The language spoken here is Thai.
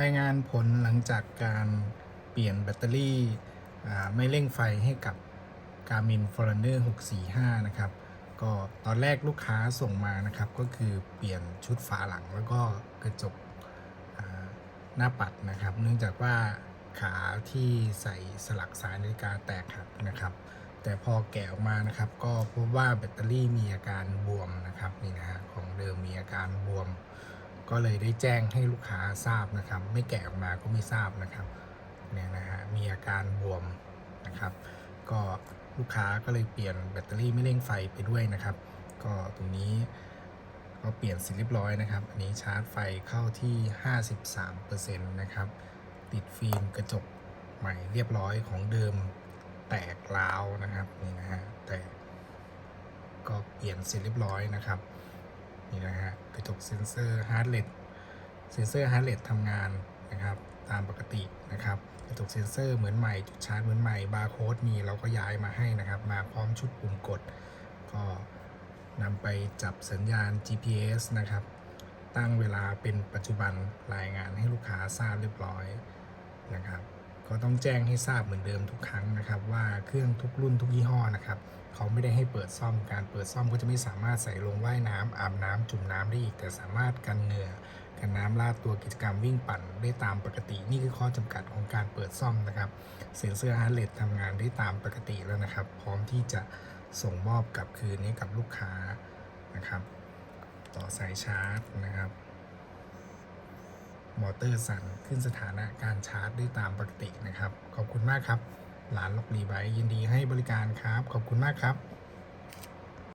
รายงานผลหลังจากการเปลี่ยนแบตเตอรี่ไม่เร่งไฟให้กับ Garmin Forerunner 645 นะครับ ก็ตอนแรกลูกค้าส่งมานะครับ ก็คือเปลี่ยนชุดฝาหลังแล้วก็กระจกหน้าปัดนะครับ เนื่องจากว่าขาที่ใส่สลักสายนาฬิกาแตกหักนะครับ แต่พอแกะออกมานะครับ ก็พบว่าแบตเตอรี่มีอาการบวมนะครับนี่นะฮะของเดิมมีอาการบวม ก็เลยได้แจ้งให้ลูกค้าทราบนะครับ ไม่แกะออกมาก็ไม่ทราบนะครับเนี่ยนะฮะมีอาการบวมนะครับ ก็ลูกค้าก็เลยเปลี่ยนแบตเตอรี่ไม่เร่งไฟไปด้วยนะครับ ก็ตรงนี้ก็เปลี่ยนเสร็จเรียบร้อยนะครับ อันนี้ชาร์จไฟเข้าที่ 53%นะครับ ติดฟิล์มกระจกใหม่เรียบร้อยของเดิมแตกร้าวนะครับนี่นะฮะแตกก็เปลี่ยนเสร็จเรียบร้อยนะครับ นี่นะฮะกระจกเซนเซอร์ฮาร์ดเรทเซนเซอร์ฮาร์ดเรททำงานนะครับตามปกตินะครับกระจกเซนเซอร์เหมือนใหม่จุดชาร์จเหมือนใหม่บาร์โค้ดมีเราก็ย้ายมาให้นะครับ มาพร้อมชุดปุ่มกด ก็นำไปจับสัญญาณ GPS นะครับ ตั้งเวลาเป็นปัจจุบันรายงานให้ลูกค้าทราบเรียบร้อยนะครับ ก็ต้องแจ้งให้ทราบเหมือนเดิมทุกครั้งนะครับ ว่าเครื่องทุกรุ่นทุกยี่ห้อนะครับเขาไม่ได้ให้เปิดซ่อมการเปิดซ่อมก็จะไม่สามารถใส่ลงว่ายน้ำอาบน้ำจุ่มน้ำได้อีก แต่สามารถกันเหงื่อกันน้ำลาดตัวกิจกรรมวิ่งปั่นได้ตามปกติ นี่คือข้อจำกัดของการเปิดซ่อมนะครับ เซ็นเซอร์ฮาร์เรททำงานได้ตามปกติแล้วนะครับ พร้อมที่จะส่งมอบกลับคืนให้กับลูกค้านะครับ ต่อสายชาร์จนะครับ มอเตอร์สั่นขึ้นสถานะการชาร์จได้ตามปกตินะครับ ขอบคุณมากครับ หลานล็อกรีไบยินดีให้บริการครับ ขอบคุณมากครับ